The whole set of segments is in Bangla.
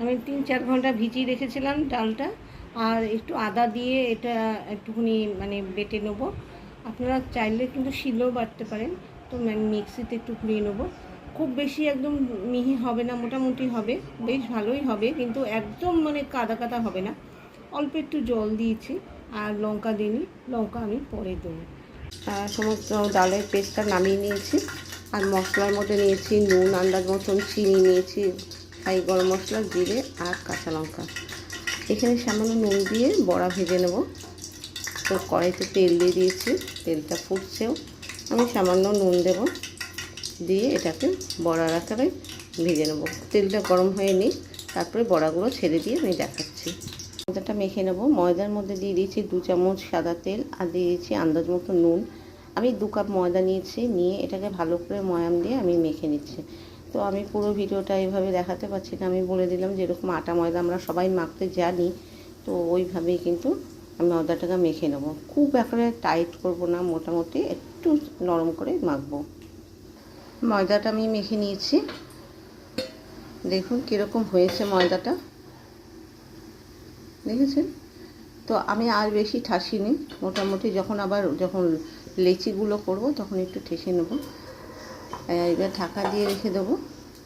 আমি তিন চার ঘণ্টা ভিজিয়ে রেখেছিলাম ডালটা, আর একটু আদা দিয়ে এটা একটুখানি মানে বেটে নেব। আপনারা চাইলে কিন্তু শিলেও বাটতে পারেন, তো মিক্সিতে একটু ঘুরিয়ে নেব। খুব বেশি একদম মিহি হবে না, মোটামুটি হবে, বেশ ভালোই হবে, কিন্তু একদম মানে কাদা কাদা হবে না। অল্প একটু জল দিয়েছি, আর লঙ্কা দিইনি, লঙ্কা আমি পরে দেবো। সমস্ত ডালের পেস্টটা নামিয়ে নিয়েছি, আর মশলার মধ্যে নিয়েছি নুন, আন্দাজ মতন চিনি নিয়েছি। খাই গরম মশলা, জিরে আর কাঁচা লঙ্কা। এখানে সামান্য নুন দিয়ে বড়া ভেজে নেব। তো কড়াইতে তেল দিয়ে দিয়েছি, তেলটা ফুটছেও। আমি সামান্য নুন দেব দিয়ে এটাকে বড়ার আকারে ভেজে নেব। তেলটা গরম হয়ে নিই তারপরে বড়াগুলো ছেড়ে দিয়ে আমি দেখাচ্ছি। ময়দাটা মেখে নেব। ময়দার মধ্যে দিয়ে দিয়েছি দু চামচ সাদা তেল আর দিয়ে দিয়েছি আন্দাজ মতো নুন। আমি দু কাপ ময়দা নিয়েছি, নিয়ে এটাকে ভালো করে ময়াম দিয়ে আমি মেখে নিচ্ছি। তো আমি পুরো ভিডিওটা এইভাবে দেখাতে পারছি না। আমি বলে দিলাম যেরকম আটা ময়দা আমরা সবাই মাখতে জানি। তো ওইভাবেই কিন্তু আমি ময়দাটাকে মেখে নেব। খুব একেবারে টাইট করব না, মোটামুটি একটু নরম করে মাখবো। ময়দাটা আমি মেখে নিয়েছি। দেখুন কীরকম হয়েছে ময়দাটা। দেখেছেন? তো আমি আর বেশি ঠাসিনি। মোটামুটি যখন আবার যখন লেচিগুলো করব তখন একটু ঠেসে নেব। এবার ঢাকা দিয়ে রেখে দেবো।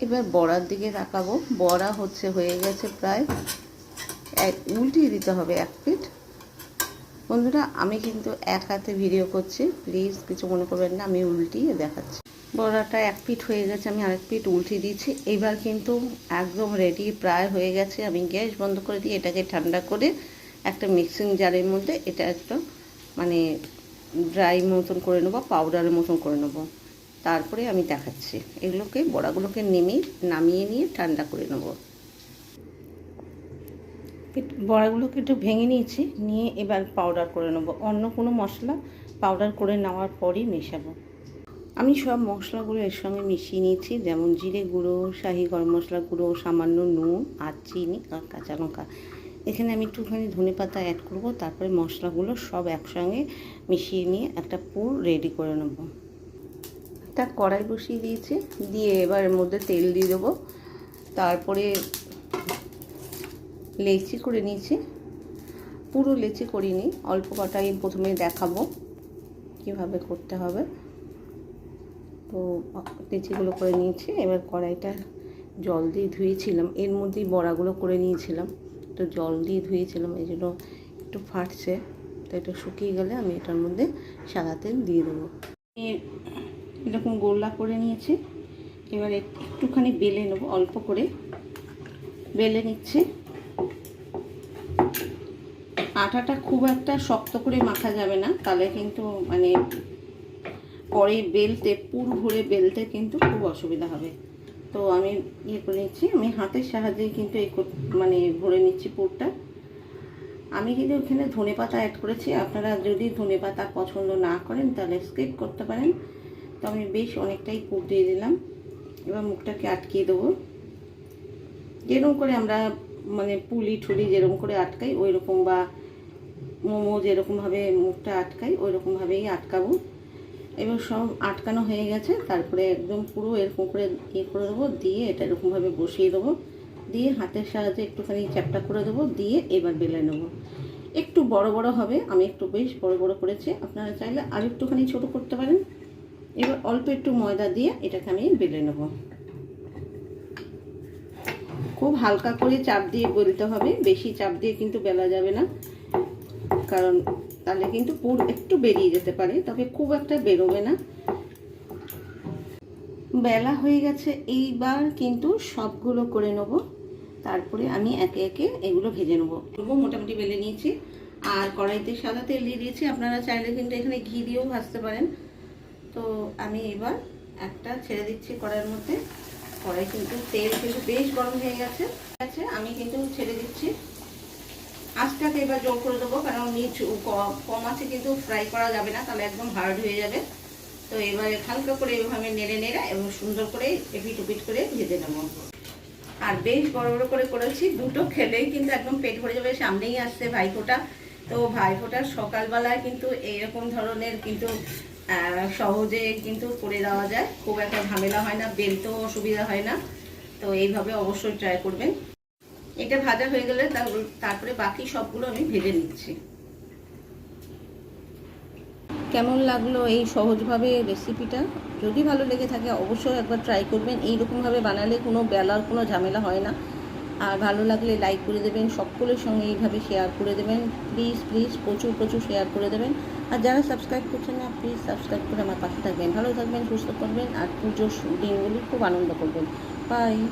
এবার বড়ার দিকে তাকাবো। বড়া হচ্ছে, হয়ে গেছে প্রায় এক উল্টিয়ে দিতে হবে এক পিঠ। বন্ধুরা, আমি কিন্তু এক হাতে ভিডিও করছি। প্লিজ, কিছু মনে করবেন না, আমি উল্টিয়ে দেখাচ্ছি। বড়াটা এক পিঠ হয়ে গেছে, আমি আরেক পিঠ উল্টিয়ে দিচ্ছি। এবার কিন্তু একদম রেডি প্রায় হয়ে গেছে। আমি গ্যাস বন্ধ করে দিয়ে এটাকে ঠান্ডা করে একটা মিক্সিং জারের মধ্যে এটা একটা মানে ড্রাই মতন করে নেব পাউডারের মতন করে নেব। তারপরে আমি দেখাচ্ছি। এগুলোকে বড়াগুলোকে নেমে নামিয়ে নিয়ে ঠান্ডা করে নেব। বড়াগুলোকে একটু ভেঙে নিয়েছি নিয়ে এবার পাউডার করে নেব। অন্য কোনো মশলা পাউডার করে নেওয়ার পরই মেশাবো। আমি সব মশলাগুলো এর সঙ্গে মিশিয়ে নিয়েছি যেমন জিরে গুঁড়ো শাহি গরম মশলা গুঁড়ো সামান্য নুন আর চিনি আর কাঁচা লঙ্কা। এখানে আমি একটুখানি ধনে পাতা অ্যাড করব তারপরে মশলাগুলো সব একসঙ্গে মিশিয়ে নিয়ে একটা পুর রেডি করে নেব। একটা কড়াই বসিয়ে দিয়েছি। দিয়ে এবার এর মধ্যে তেল দিয়ে দেবো। তারপরে লেচি করে নিয়েছি। পুরো লেচি করিনি, অল্প কটাই প্রথমে দেখাবো কীভাবে করতে হবে। তো লেচিগুলো করে নিয়েছি, এবার কড়াইটা জল দিয়ে ধুয়েছিলাম। এর মধ্যেই বড়াগুলো করে নিয়েছিলাম। তো জল দিয়ে ধুয়েছিলাম, এই জন্য একটু ফাটছে। তো এটা শুকিয়ে গেলে আমি এটার মধ্যে সাদা তেল দিয়ে দেবো। এরকম গোল্লা করে নিয়েছি। এবার একটুখানি বেলে নেব, অল্প করে। বেলে নিচ্ছি। আটাটা খুব একটা শক্ত করে মাখা যাবে না, তাহলে কিন্তু মানে পরে বেলতে, পুর ভরে বেলতে কিন্তু খুব অসুবিধা হবে। তো আমি ইয়ে করে নিচ্ছি, আমি হাতের সাহায্যে কিন্তু এই মানে ভরে নিচ্ছি পুরটা। আমি কিন্তু ওখানে ধনে পাতা অ্যাড করেছি, আপনারা যদি ধনে পাতা পছন্দ না করেন তাহলে স্কিপ করতে পারেন। তো আমি বেশ অনেকটাই পুর দিয়ে দিলাম। এবার মুখটাকে আটকিয়ে দেবো। যেরকম করে আমরা মানে পুলি ঠুলি যেরকম করে আটকাই ওই রকম বা মোমো যেরকমভাবে মুখটা আটকাই ওই রকমভাবেই আটকাবো। এবার সব আটকানো হয়ে গেছে, তারপরে একদম পুরো এরকম করে ইয়ে করে দেবো, দিয়ে এটা এরকমভাবে বসিয়ে দেবো। দিয়ে হাতের সাহায্যে একটুখানি চ্যাপটা করে দেবো, দিয়ে এবার বেলে নেব। একটু বড় বড় হবে, আমি একটু বেশ বড় বড় করেছি, আপনারা চাইলে আর একটুখানি ছোট করতে পারেন। এবার অল্প একটু ময়দা দিয়ে এটাকে আমি বেলে নেব। খুব হালকা করে চাপ দিয়ে বলতে হবে, বেশি চাপ দিয়ে কিন্তু বেলা যাবে না, কারণ তাহলে কিন্তু পুর একটু বেরিয়ে যেতে পারে, তবে খুব একটা বেরোবে না। বেলা হয়ে গেছে, এইবার কিন্তু সবগুলো করে নেব, তারপরে আমি একে একে এগুলো ভেজে নেব। মোটামুটি বেলে নিয়েছি, আর কড়াইতে সাদা তেল দিয়ে দিয়েছি, আপনারা চাইলে কিন্তু এখানে ঘি দিয়েও ভাজতে পারেন। তো আমি এবার একটা ছেড়ে দিচ্ছি কড়াইয়ের মধ্যে। কড়াই কিন্তু তেল কিন্তু বেশ গরম হয়ে গেছে। ঠিক আছে, আমি কিন্তু ছেড়ে দিচ্ছি। আঁচটাকে এবার জোর করে দেবো, কারণ নিচু কম আছে কিন্তু ফ্রাই করা যাবে না, তাহলে একদম হার্ড হয়ে যাবে। তো এবারে হালকা করে এভাবে নেড়ে নেড়ে এবং সুন্দর করে এপিট উপিট করে ভেজে নেব। আর বেশ বড় বড় করে করেছি, দুটো খেলেই কিন্তু একদম পেট ভরে যাবে, সামনেই আসছে ভাইফোঁটা। তো ভাইফোঁটার সকালবেলায় কিন্তু এইরকম ধরনের কিন্তু সহজে কিন্তু করে দেওয়া যায়। খুব একটা ঝামেলা হয় না, বেলতেও অসুবিধা হয় না। তো এইভাবে অবশ্যই ট্রাই করবেন। এটা ভাজা হয়ে গেলে তারপরে বাকি সবগুলো আমি ভেজে নিচ্ছি। কেমন লাগল এই সহজভাবে রেসিপিটা যদি ভালো লেগে থাকে, অবশ্যই একবার ট্রাই করবেন। এইরকমভাবে বানালে কোনো বেলার কোনো ঝামেলা হয় না। আর ভালো লাগলে লাইক করে দেবেন, সকলের সঙ্গে এইভাবে শেয়ার করে দেবেন। প্লিজ প্লিজ প্রচুর প্রচুর শেয়ার করে দেবেন। আর যারা সাবস্ক্রাইব করছেন না প্লিজ সাবস্ক্রাইব করে আমার পাশে থাকবেন। ভালো থাকবেন, সুস্থ করবেন আর পুজোর দিনগুলি খুব আনন্দ করবেন। বাই